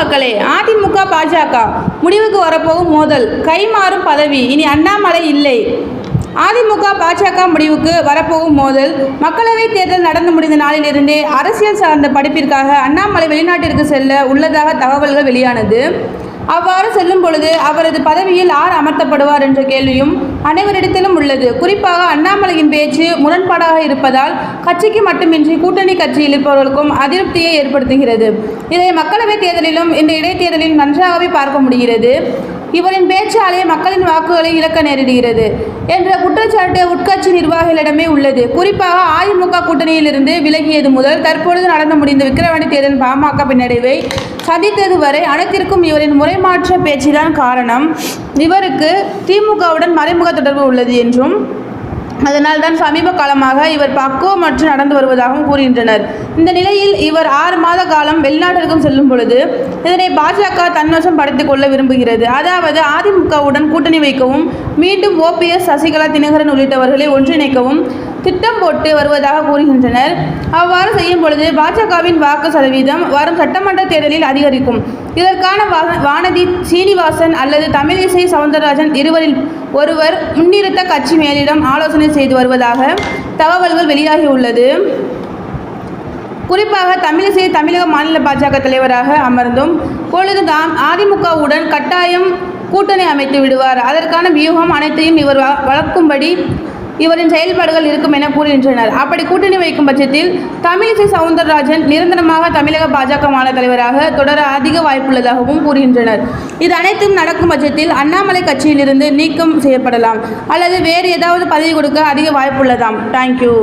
மக்களே அதிமுக பாஜக முடிவுக்கு வரப்போகும் மோதல் கைமாறும் பதவி இனி அண்ணாமலை இல்லை. அதிமுக பாஜக முடிவுக்கு வரப்போகும் மோதல் மக்களவைத் தேர்தல் நடந்து முடிந்த நாளிலிருந்தே அரசியல் சார்ந்த படிப்பிற்காக அண்ணாமலை வெளிநாட்டிற்கு செல்ல உள்ளதாக தகவல்கள் வெளியானது. அவ்வாறு செல்லும் பொழுது அவரது பதவியில் யார் அமர்த்தப்படுவார் என்ற கேள்வியும் அனைவரிடத்திலும் உள்ளது. குறிப்பாக அண்ணாமலையின் பேச்சு முரண்பாடாக இருப்பதால் கட்சிக்கு மட்டுமின்றி கூட்டணி கட்சியில் இருப்பவர்களுக்கும் அதிருப்தியை ஏற்படுத்துகிறது. இதை மக்களவைத் தேர்தலிலும் இந்த இடைத்தேர்தலில் நன்றாகவே பார்க்க முடிகிறது. இவரின் பேச்சாலே மக்களின் வாக்குகளை இழக்க நேரிடுகிறது என்ற குற்றச்சாட்டு உட்கட்சி நிர்வாகிகளிடமே உள்ளது. குறிப்பாக அதிமுக கூட்டணியிலிருந்து விலகியது முதல் தற்பொழுது நடந்து முடிந்த விக்கிரவாணி தேர்தல் பாமக பின்னடைவை சந்தித்தது வரை அனைத்திற்கும் இவரின் முறைமாற்ற பேச்சுதான் காரணம். இவருக்கு திமுகவுடன் மறைமுக தொடர்பு உள்ளது என்றும் அதனால்தான் சமீப காலமாக இவர் பக்குவமற்று நடந்து வருவதாகவும் கூறுகின்றனர். இந்த நிலையில் இவர் ஆறு மாத காலம் வெளிநாட்டிற்கும் செல்லும் பொழுது இதனை பாஜக தன்வசம் படுத்திக் கொள்ள விரும்புகிறது. அதாவது அதிமுகவுடன் கூட்டணி வைக்கவும் மீண்டும் ஓபிஎஸ் சசிகலா தினகரன் உள்ளிட்டவர்களை ஒன்றிணைக்கவும் திட்டம் போட்டு வருவதாக கூறுகின்றனர். அவ்வாறு செய்யும் பொழுது பாஜகவின் வாக்கு சதவீதம் வரும் சட்டமன்ற தேர்தலில் அதிகரிக்கும். இதற்கான வானதி சீனிவாசன் அல்லது தமிழிசை சவுந்தரராஜன் இருவரில் ஒருவர் முன்னிறுத்த கட்சி மேலிடம் ஆலோசனை செய்து வருவதாக தகவல்கள் வெளியாகியுள்ளது. குறிப்பாக தமிழிசை தமிழக மாநில பாஜக தலைவராக அமர்ந்தும் பொழுது தாம் அதிமுகவுடன் கட்டாயம் கூட்டணி அமைத்து விடுவார். அதற்கான வியூகம் அனைத்தையும் இவர் வளர்க்கும்படி இவரின் செயல்பாடுகள் இருக்கும் என கூறுகின்றனர். அப்படி கூட்டணி வைக்கும் பட்சத்தில் தமிழிசை சவுந்தரராஜன் நிரந்தரமாக தமிழக பாஜக மாநில தலைவராக தொடர அதிக வாய்ப்புள்ளதாகவும் கூறுகின்றனர். இது அனைத்தும் நடக்கும் பட்சத்தில் அண்ணாமலை கட்சியிலிருந்து நீக்கம் செய்யப்படலாம். அல்லது வேறு ஏதாவது பதவி கொடுக்க அதிக வாய்ப்புள்ளதாம். தேங்க்யூ